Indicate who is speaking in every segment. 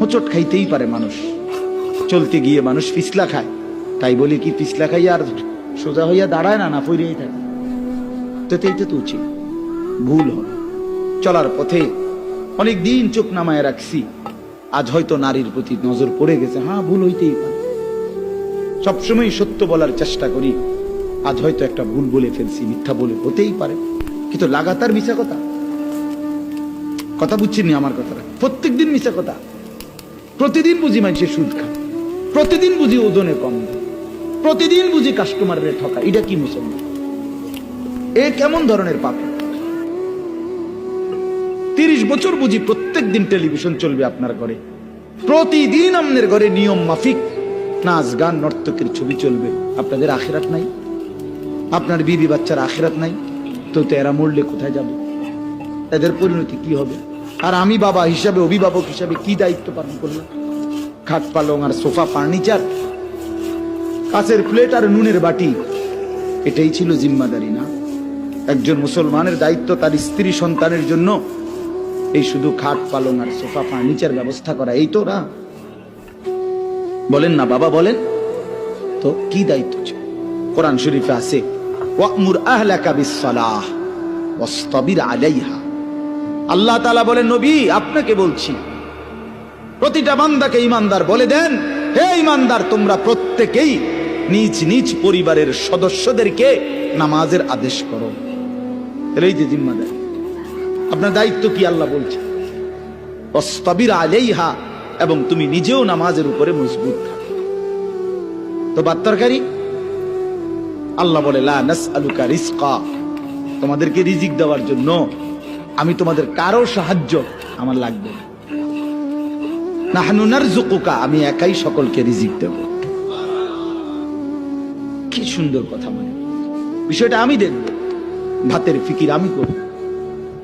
Speaker 1: হোঁচট খাইতেই পারে মানুষ। চলতে গিয়ে মানুষ পিছলা খায়। তাই বলি কি, পিছলা খাইয়া আর সোজা হইয়া দাঁড়ায় না না ফইরেই থাকে। তো তো উচিত ভুল হয় চলার পথে অনেক দিন চোখ নামায় রাখছি। আজ হয়তো নারীর প্রতি নজর পড়ে গেছে। হ্যাঁ ভুল হইতেই পারে। সবসময় সত্য বলার চেষ্টা করি। আজ হয়তো একটা ভুল বলে ফেলছি, মিথ্যা বলে হতেই পারে। কিন্তু লাগাতার মিশা কথা। কথা বুঝছেন আমার কথাটা? প্রত্যেক দিন মিশা কথা। প্রতিদিন বুঝি মানুষের সুদ খায়। প্রতিদিন বুঝি ওজনে কম প্রতিদিন বুঝি কাস্টমারের ঠকা এটা কি মুসলমান? এ কেমন ধরনের পাপ? তিরিশ বছর বুঝি প্রত্যেক দিন টেলিভিশন চলবে আপনার ঘরে। প্রতিদিন আপনার ঘরে নিয়ম মাফিক, নাচ গান, নর্তকের ছবি চলবে। আপনাদের আখেরাত নাই? আপনার বিবি বাচ্চার আখেরাত নাই? তো এরা মরলে কোথায় যাবে? এদের পরিণতি কি হবে? আর আমি বাবা হিসাবে, অভিভাবক হিসাবে কি দায়িত্ব পালন করলাম? খাট পালং আর সোফা ফার্নিচার কাছের প্লেট আর নুনের বাটি। এটাই ছিল জিম্মাদারি, না? একজন মুসলমানের দায়িত্ব তার স্ত্রী সন্তানের জন্য। এই শুধু খাট পালং আর সোফা ফার্নিচার ব্যবস্থা করা, এই তো না? বলেন না বাবা, বলেন। তো কি দায়িত্ব ছিল? কোরআন শরীফে আছে, ওয়ামুর আহলাকা বিসসালাহ ওয়াসতাবির আলাইহা। আল্লাহ তাআলা বলেন, নবী, আপনাকে বলছি প্রতিটা বান্দাকে ইমানদার বলে দেন, হে ইমানদার, তোমরা প্রত্যেকেই নিজ নিজ পরিবারের সদস্যদেরকে নামাজের আদেশ করো। এটাই যে জিম্মাদারি আপনার দায়িত্ব কি আল্লাহ বলছে? অস্তবির আলাইহা এবং তুমি নিজেও নামাজের উপরে মজবুত থাকো। তো বাত্তরকারী আল্লাহ বলে তোমাদেরকে রিজিক দেওয়ার জন্য আমি তোমাদের কারও সাহায্য আমার লাগবে না। আমি একাই সকলকে রিজিক দেব। কি সুন্দর কথা মানে। বিষয়টা আমি দেখব। ভাতের ফিকির আমি করব।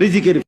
Speaker 1: রিজিকের